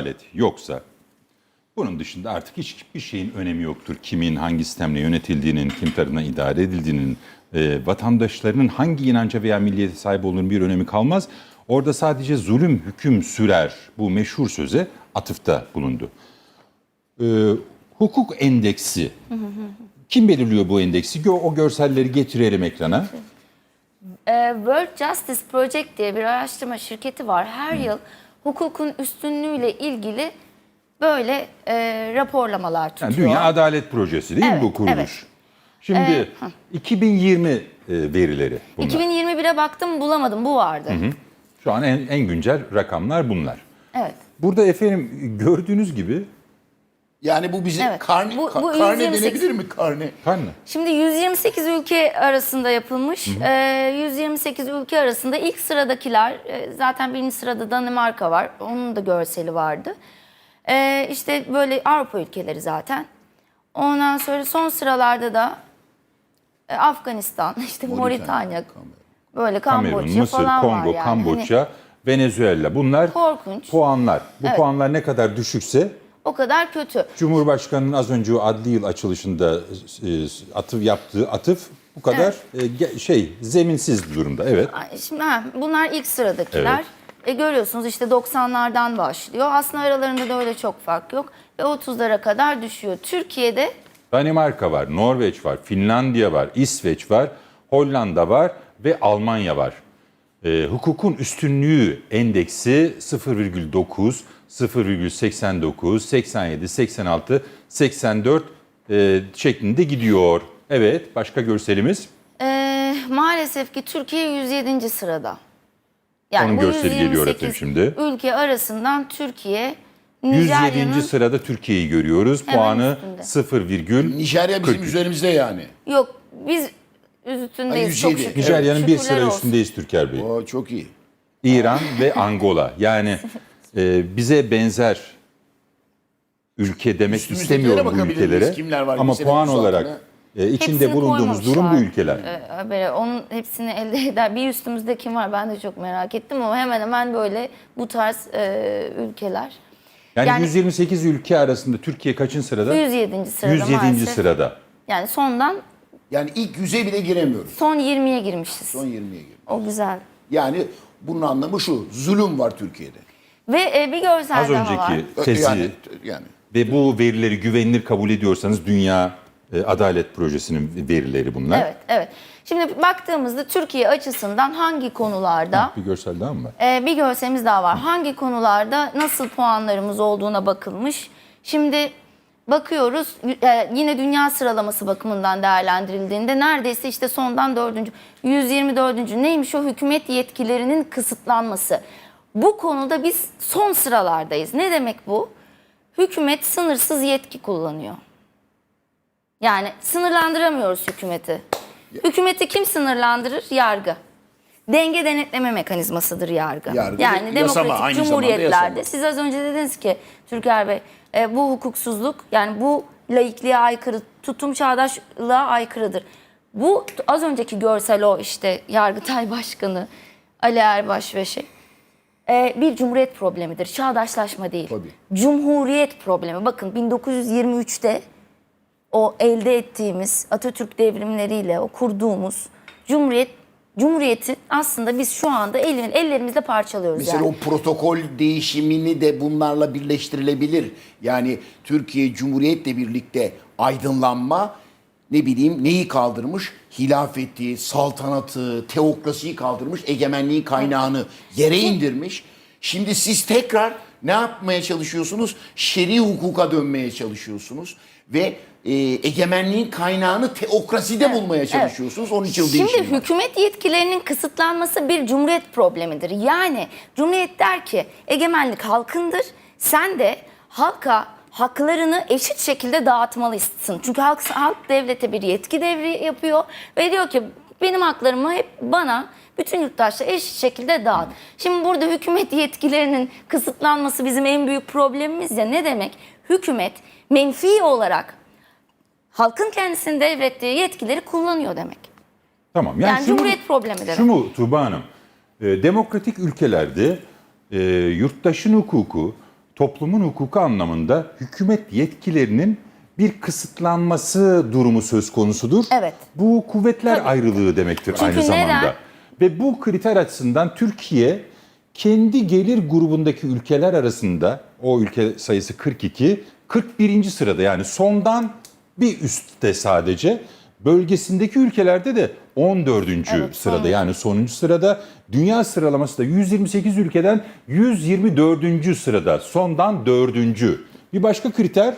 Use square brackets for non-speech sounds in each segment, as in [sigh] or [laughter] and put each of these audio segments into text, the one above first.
adalet yoksa bunun dışında artık hiçbir şeyin önemi yoktur. Kimin hangi sistemle yönetildiğinin, kim tarafından idare edildiğinin, e, vatandaşlarının hangi inanca veya milliyete sahip olduğunun bir önemi kalmaz. Orada sadece zulüm hüküm sürer bu meşhur söze atıfta bulundu. E, hukuk endeksi. Kim belirliyor bu endeksi? O görselleri getirelim ekrana. Ee, World Justice Project diye bir araştırma şirketi var. Her yıl hukukun üstünlüğüyle ilgili böyle e, raporlamalar tutuyor. Yani Dünya Adalet Projesi değil mi Evet, bu kuruluş? evet. Şimdi 2020 e, verileri bunlar. 2021'e baktım bulamadım bu vardı. Şu an en, en güncel rakamlar bunlar. Evet. Burada efendim gördüğünüz gibi Yani bu bize Evet. karne, Bu- ka- bu karne 128 denebilir mi karne? karnı. Şimdi 128 ülke arasında yapılmış. Ee, 128 ülke arasında ilk sıradakiler e, zaten birinci sırada Danimarka var. Onun da görseli vardı. Ee, işte böyle Avrupa ülkeleri zaten. Ondan sonra son sıralarda da e, Afganistan, [laughs] işte Moritanya, böyle Kamerun, Kamboçya Mısır, falan Kongo, var yani. Hani Kamboçya, Venezuela bunlar Korkunç. puanlar. Bu Evet. puanlar ne kadar düşükse o kadar kötü. Cumhurbaşkanı'nın az önce adli yıl açılışında e, atıf yaptığı atıf bu kadar e, ge- şey zeminsiz bir durumda. Evet. Şimdi ha, bunlar ilk sıradakiler. Evet. E, görüyorsunuz işte 90'lardan başlıyor. Aslında aralarında da öyle çok fark yok. Ve 30'lara kadar düşüyor. Türkiye'de Danimarka var, Norveç var, Finlandiya var, İsveç var, Hollanda var ve Almanya var. Ee, hukukun üstünlüğü endeksi 0,9, 0,89, 87, 86, 84 e, şeklinde gidiyor. Evet, başka görselimiz. e, maalesef ki Türkiye 107. sırada. Yani Onun bu görseli geliyor 128 efendim şimdi. Ülke arasından Türkiye 107. Nijerya'nın sırada Türkiye'yi görüyoruz. Hemen Puanı üstünde. 0, Nijerya bizim üzerimizde yani. yok biz üstündeyiz Ay, çok 107. şükür. Nijerya'nın bir Şükürler sıra olsun. üstündeyiz Türker Bey. O çok iyi. İran ve Angola. Yani [laughs] e, bize benzer ülke demek Üstümüzdekilere istemiyorum bu bakabilir miyiz? ülkelere. Kimler var? Ama puan olarak altına- e, içinde Hepsini bulunduğumuz durum bu ülkeler. Ee, böyle onun hepsini elde eder. Bir üstümüzde kim var ben de çok merak ettim ama hemen hemen böyle bu tarz e, ülkeler. Yani, yani- 128 ülke arasında Türkiye kaçın sırada? 107. sırada 107. maalesef. sırada. Yani sondan Yani ilk yüze bile giremiyoruz. son 20'ye girmişiz. Son 20'ye gir. O güzel. Yani bunun anlamı şu. Zulüm var Türkiye'de. Ve e, bir görsel Az daha var. önceki tezi Yani, yani ve bu verileri güvenilir kabul ediyorsanız Dünya e, Adalet Projesi'nin verileri bunlar. Evet, evet. Şimdi baktığımızda Türkiye açısından hangi konularda Bir görsel daha mı var? Ee, bir görselimiz daha var. Hangi konularda nasıl puanlarımız olduğuna bakılmış. Şimdi bakıyoruz e, yine dünya sıralaması bakımından değerlendirildiğinde neredeyse işte sondan dördüncü, 124. neymiş o hükümet yetkilerinin kısıtlanması. Bu konuda biz son sıralardayız. Ne demek bu? Hükümet sınırsız yetki kullanıyor. Yani sınırlandıramıyoruz hükümeti. Hükümeti kim sınırlandırır? Yargı. Denge denetleme mekanizmasıdır yargı. Yargı yani demokratik yasama, aynı zamanda cumhuriyetlerde yasama. siz az önce dediniz ki Türker Bey e, bu hukuksuzluk yani bu laikliğe aykırı, tutum çağdaşlığa aykırıdır. Bu az önceki görsel o işte Yargıtay Başkanı Ali Erbaş ve şey e, bir cumhuriyet problemidir. Çağdaşlaşma değil. Tabii. Cumhuriyet problemi. Bakın 1923'te o elde ettiğimiz Atatürk devrimleriyle o kurduğumuz cumhuriyet cumhuriyetin aslında biz şu anda elin, ellerimizle parçalıyoruz Mesela yani. o protokol değişimini de bunlarla birleştirilebilir. Yani Türkiye Cumhuriyet'le birlikte aydınlanma ne bileyim neyi kaldırmış? Hilafeti, saltanatı, teokrasiyi kaldırmış, egemenliğin kaynağını yere indirmiş. Şimdi siz tekrar ne yapmaya çalışıyorsunuz? Şer'i hukuka dönmeye çalışıyorsunuz ve e, egemenliğin kaynağını teokraside bulmaya çalışıyorsunuz. Onun için Şimdi değişim var. hükümet yetkilerinin kısıtlanması bir cumhuriyet problemidir. Yani cumhuriyet der ki egemenlik halkındır. Sen de halka haklarını eşit şekilde dağıtmalısın. Çünkü halk, halk devlete bir yetki devri yapıyor ve diyor ki benim haklarımı hep bana bütün yurttaşlar eşit şekilde dağıt. Şimdi burada hükümet [laughs] yetkilerinin kısıtlanması bizim en büyük problemimiz ya ne demek? Hükümet menfi olarak halkın kendisinin devrettiği yetkileri kullanıyor demek. Tamam. Yani şunu- cumhuriyet problemi demek. Şu mu Tuğba Hanım? E, demokratik ülkelerde e, yurttaşın hukuku toplumun hukuku anlamında hükümet yetkilerinin bir kısıtlanması durumu söz konusudur. Evet. Bu kuvvetler Tabii. ayrılığı demektir Çünkü aynı zamanda. neden? Ve bu kriter açısından Türkiye kendi gelir grubundaki ülkeler arasında o ülke sayısı 42, 41. sırada yani sondan bir üstte sadece. Bölgesindeki ülkelerde de 14. Evet, sırada son. yani sonuncu sırada. Dünya sıralaması da 128 ülkeden 124. sırada sondan 4. Bir başka kriter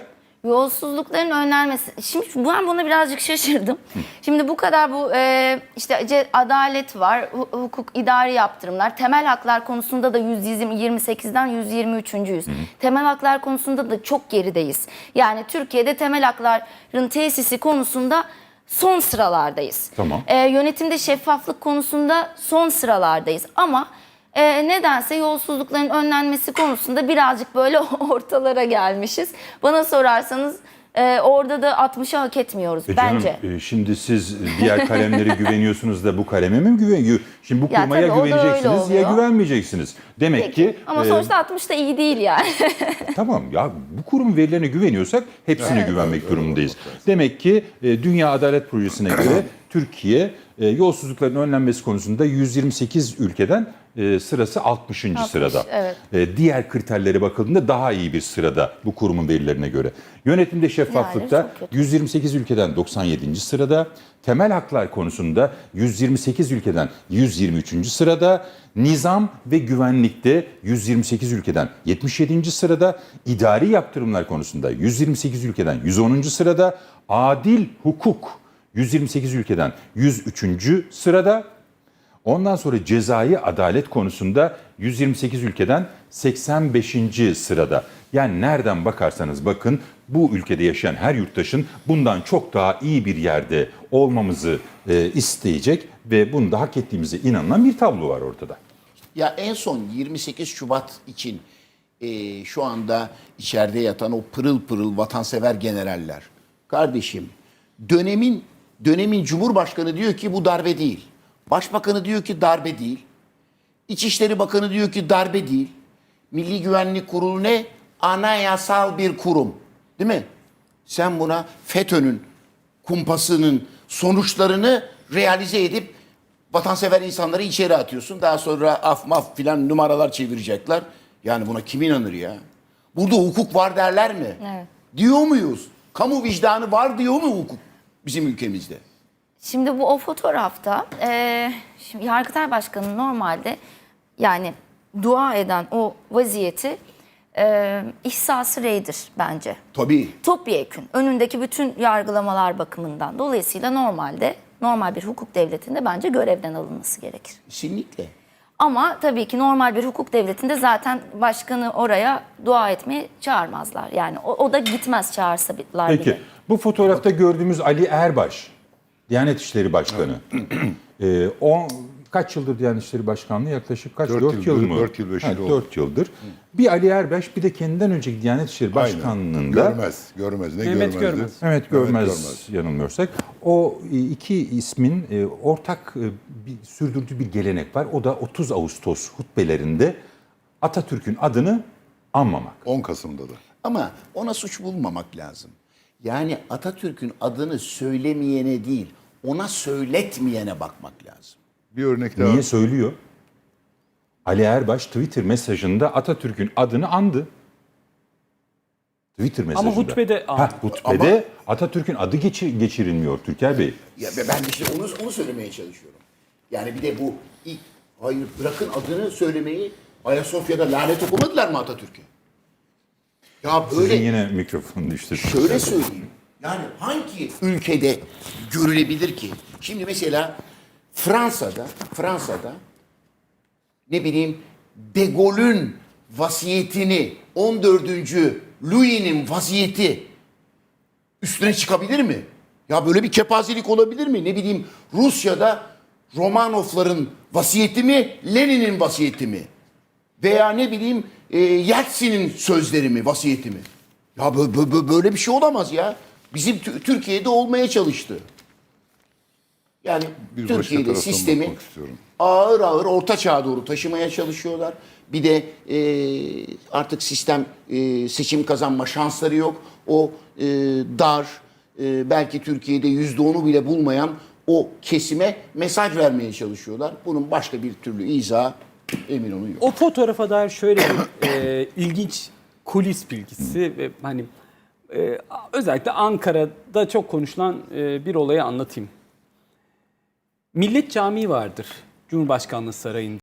Yolsuzlukların önlenmesi. Şimdi ben buna birazcık şaşırdım. Şimdi bu kadar bu e, işte adalet var, hu- hukuk, idari yaptırımlar, temel haklar konusunda da 128'den 123.yüz. Temel haklar konusunda da çok gerideyiz. Yani Türkiye'de temel hakların tesisi konusunda son sıralardayız. Tamam. E, yönetimde şeffaflık konusunda son sıralardayız. Ama e, nedense yolsuzlukların önlenmesi konusunda birazcık böyle [laughs] ortalara gelmişiz. Bana sorarsanız e, orada da 60'ı hak etmiyoruz E canım, bence. e, şimdi siz diğer kalemlere [laughs] güveniyorsunuz da bu kaleme mi güveniyor? Şimdi bu Ya kuruma ya öyle güveneceksiniz ya güvenmeyeceksiniz. Demek Peki. ki Ama e, sonuçta 60 da iyi değil yani. [laughs] tamam ya bu kurum verilerine güveniyorsak hepsine güvenmek durumundayız. Demek ki e, Dünya Adalet Projesi'ne göre [clears throat] Türkiye e, yolsuzlukların önlenmesi konusunda 128 ülkeden e, sırası 60. 60, sırada. evet. E, diğer kriterlere bakıldığında daha iyi bir sırada bu kurumun verilerine göre. Yönetimde şeffaflıkta Yani çok kötü. 128 ülkeden 97. sırada, temel haklar konusunda 128 ülkeden 123. sırada, nizam ve güvenlikte 128 ülkeden 77. sırada, idari yaptırımlar konusunda 128 ülkeden 110. sırada, adil hukuk 128 ülkeden 103. sırada, Ondan sonra cezai adalet konusunda 128 ülkeden 85. sırada. Yani nereden bakarsanız bakın bu ülkede yaşayan her yurttaşın bundan çok daha iyi bir yerde olmamızı e, isteyecek ve bunu da hak ettiğimize inanılan bir tablo var ortada. Ya en son 28 Şubat için e, şu anda içeride yatan o pırıl pırıl vatansever generaller. Kardeşim dönemin dönemin Cumhurbaşkanı diyor ki bu darbe değil. Başbakanı diyor ki darbe değil. İçişleri Bakanı diyor ki darbe değil. Milli Güvenlik Kurulu ne? Anayasal bir kurum. Değil mi? Sen buna FETÖ'nün kumpasının sonuçlarını realize edip vatansever insanları içeri atıyorsun. Daha sonra af maf filan numaralar çevirecekler. Yani buna kim inanır ya? Burada hukuk var derler mi? Evet. Diyor muyuz? Kamu vicdanı var diyor mu hukuk bizim ülkemizde? Şimdi bu o fotoğrafta e, şimdi Yargıtay Başkanı normalde yani dua eden o vaziyeti e, ihsası reydir bence. Tabii. Topyekün önündeki bütün yargılamalar bakımından. Dolayısıyla normalde normal bir hukuk devletinde bence görevden alınması gerekir. Kesinlikle. Ama tabii ki normal bir hukuk devletinde zaten başkanı oraya dua etmeye çağırmazlar. Yani o, o da gitmez çağırsalar Peki bile. bu fotoğrafta gördüğümüz Ali Erbaş, Diyanet İşleri Başkanı. e, o, kaç yıldır Diyanet İşleri Başkanlığı? Yaklaşık kaç? Dört 4 yıl, yıl mı? dört yıl, beş yıl oldu. 4 yıldır. Bir Ali Erbaş bir de kendinden önceki Diyanet İşleri Aynen. Başkanlığında Görmez, görmez. Ne Mehmet görmezdi? Görmez. Evet görmez, yanılmıyorsak. O iki ismin e, ortak e, bir, sürdürdüğü bir gelenek var. O da 30 Ağustos hutbelerinde Atatürk'ün adını anmamak. 10 Kasım'da da. Ama ona suç bulmamak lazım. Yani Atatürk'ün adını söylemeyene değil, ona söyletmeyene bakmak lazım. Bir örnek daha. Niye söylüyor? Ali Erbaş Twitter mesajında Atatürk'ün adını andı. Twitter mesajında. hutbede Ha, hutbede Atatürk'ün adı geçi- geçirilmiyor Türker Bey. Ya ben işte onu, onu söylemeye çalışıyorum. Yani bir de bu ilk, hayır bırakın adını söylemeyi Ayasofya'da lanet okumadılar mı Atatürk'e? Ya böyle Sizin yine mikrofon düştü. şöyle söyleyeyim. Yani hangi ülkede görülebilir ki? Şimdi mesela Fransa'da, Fransa'da ne bileyim De Gaulle'ün vasiyetini 14. Louis'nin vasiyeti üstüne çıkabilir mi? Ya böyle bir kepazelik olabilir mi? Ne bileyim Rusya'da Romanovların vasiyeti mi, Lenin'in vasiyeti mi? Veya ne bileyim e, Yeltsin'in sözleri mi, vasiyeti mi? Ya bö- bö- bö- böyle bir şey olamaz ya. Bizim Tü- Türkiye'de olmaya çalıştı. Yani Bir Türkiye'de sistemi ağır ağır orta çağa doğru taşımaya çalışıyorlar. Bir de e, artık sistem e, seçim kazanma şansları yok. O e, dar, e, belki Türkiye'de yüzde onu bile bulmayan o kesime mesaj vermeye çalışıyorlar. Bunun başka bir türlü izahı emin olun yok. O fotoğrafa dair şöyle bir e, ilginç kulis bilgisi ve hani e, özellikle Ankara'da çok konuşulan e, bir olayı anlatayım. Millet Camii vardır Cumhurbaşkanlığı Sarayı'nda.